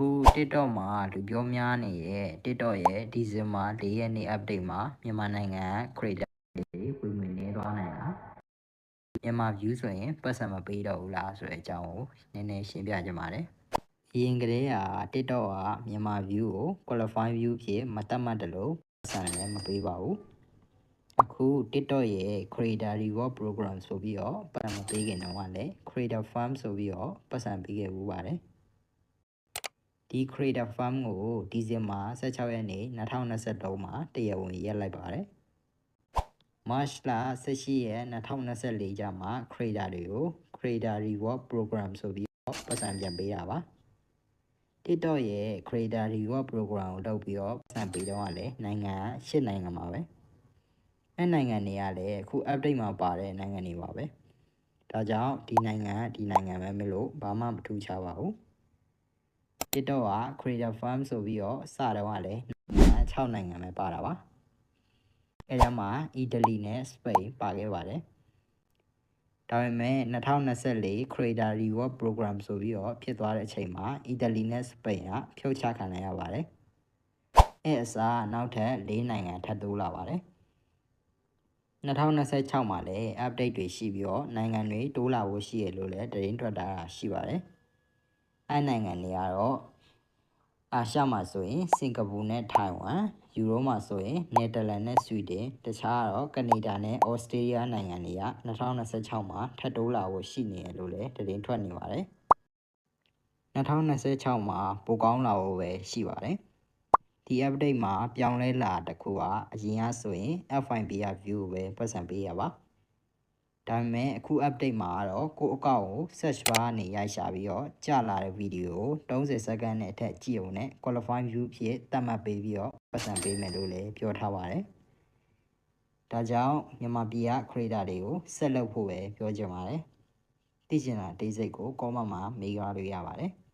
အခု TikTok မှာ လူပြောများနေတဲ့ TikTok ရဲ့ဒီဇင်ဘာ၄ရက်နေ့ update မှာမြန်မာနိုင်ငံ creator တွေဝင်ဝင်နေသွားနိုင်လားမြန်မာ view ဆိုရင်ပတ်စံမပေးတော့ဘူးလားဆိုတဲ့အကြောင်းကိုနည်းနည်းရှင်းပြကြပါမယ်အရင်ကတည်းက TikTok ကမြန်မာ view ကို qualify view ဖြစ်မတတ်မှတ်တယ်လို့ပတ်စံလည်းမပေးပါဘူးအခု TikTok ရဲ့ creator reward program ဆိုပြီးတော့ပတ်စံမပေးခင်တော့ကလည်း creator farm ဆိုပြီးတော့ပတ်စံပေးခဲ့ဘူးပါတယ် ဒီ creator farm ကိုဒီဇင်ဘာ16ရက်နေ့2023မှာတရားဝင်ရက်လိုက်ပါတယ် March လ18ရက်2024ကျမှ creator တွေကို creator reward program ဆိုပြီးတော့ပတ်စံပြန်ပေးတာပါ TikTok ရဲ့ creator reward program ကိုလုပ်ပြီးတော့ပတ်စံပေးတော့ကလည်းနိုင်ငံ၈နိုင်ငံပါပဲအဲနိုင်ငံတွေကလည်းအခု update မှာပါတဲ့နိုင်ငံတွေပါပဲဒါကြောင့်ဒီနိုင်ငံကဒီနိုင်ငံပဲမလို့ဘာမှမထူးခြားပါဘူး TikTok က creator farm ဆိုပြီးတော့စတော့ကလည်းနိုင်ငံ6နိုင်ငံပဲပါတာပါအဲဒါမှာအီတလီနဲ့စပိန်ပါခဲ့ပါတယ်ဒါပေမဲ့2024 creator reward program ဆိုပြီးတော့ဖြစ်သွားတဲ့အချိန်မှာအီတလီနဲ့စပိန်ကဖြုတ်ချခံလိုက်ရပါတယ်အဲအစားနောက်ထပ်၄နိုင်ငံထပ်တိုးလာပါတယ်2026မှာလည်း update တွေရှိပြီးတော့နိုင်ငံတွေတိုးလာဖို့ရှိရလို့လည်းတရင်ထွက်တာရှိပါတယ် အဲနိုင်ငံတွေကတော့အာရှမှာဆိုရင်စင်ကာပူနဲ့ထိုင်ဝမ်ယူရိုမှာဆိုရင်နယ်သာလန်နဲ့ဆွီဒင်တခြားကတော့ကနေဒါနဲ့ဩစတြေးလျနိုင်ငံတွေက2026မှာထပ်တိုးလာဖို့ရှိနေရလို့လည်းသတင်းထွက်နေပါတယ်2026မှာပိုကောင်းလာဖို့ပဲရှိပါတယ်ဒီ update မှာပြောင်းလဲလာတစ်ခုကအရင်ကဆိုရင် FIB က view ကိုပဲပတ်စံပေးရပါ ဒါပေမဲ့အခု update မှာကတော့ကိုယ့်အကောင့်ကို search bar ကနေရိုက်ရှာပြီးတော့ကြာလာတဲ့ဗီဒီယိုကို30စက္ကန့်နဲ့အထက်ကြည့်အောင်နဲ့ qualify view ဖြစ်သတ်မှတ်ပေးပြီးတော့ပတ်စံပေးမယ်လို့လည်းပြောထားပါတယ်။ဒါကြောင့်မြန်မာပြည်က creator တွေကိုဆက်လုပ်ဖို့ပဲပြောချင်ပါတယ်။သိချင်တာအသေးစိတ်ကို comment မှာမေးကြလို့ရပါတယ်။